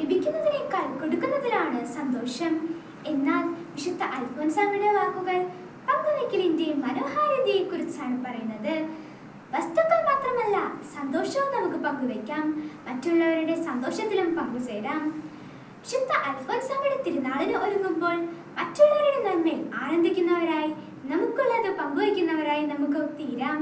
ലഭിക്കുന്നതിനേക്കാൾ കൊടുക്കുന്നതിലാണ് സന്തോഷം. എന്നാൽ വിശുദ്ധ അൽഫോൻസാമ്മയുടെ വാക്കുകൾ പങ്കുവെക്കലിന്റെ മനോഹാരിതയെ കുറിച്ചാണ് പറയുന്നത്. വസ്തുക്കൾ മാത്രമല്ല സന്തോഷവും നമുക്ക് പങ്കുവെക്കാം മറ്റുള്ളവരുടെ സന്തോഷത്തിലും പങ്കുചേരാം. വിശുദ്ധ അൽഫോൻസാമ്മയുടെ തിരുനാളിന് ഒരുങ്ങുമ്പോൾ മറ്റുള്ളവരുടെ നന്മയിൽ ആനന്ദിക്കുന്നവരായി നമുക്കുള്ളത് പങ്കുവയ്ക്കുന്നവരായി നമുക്ക് തീരാം.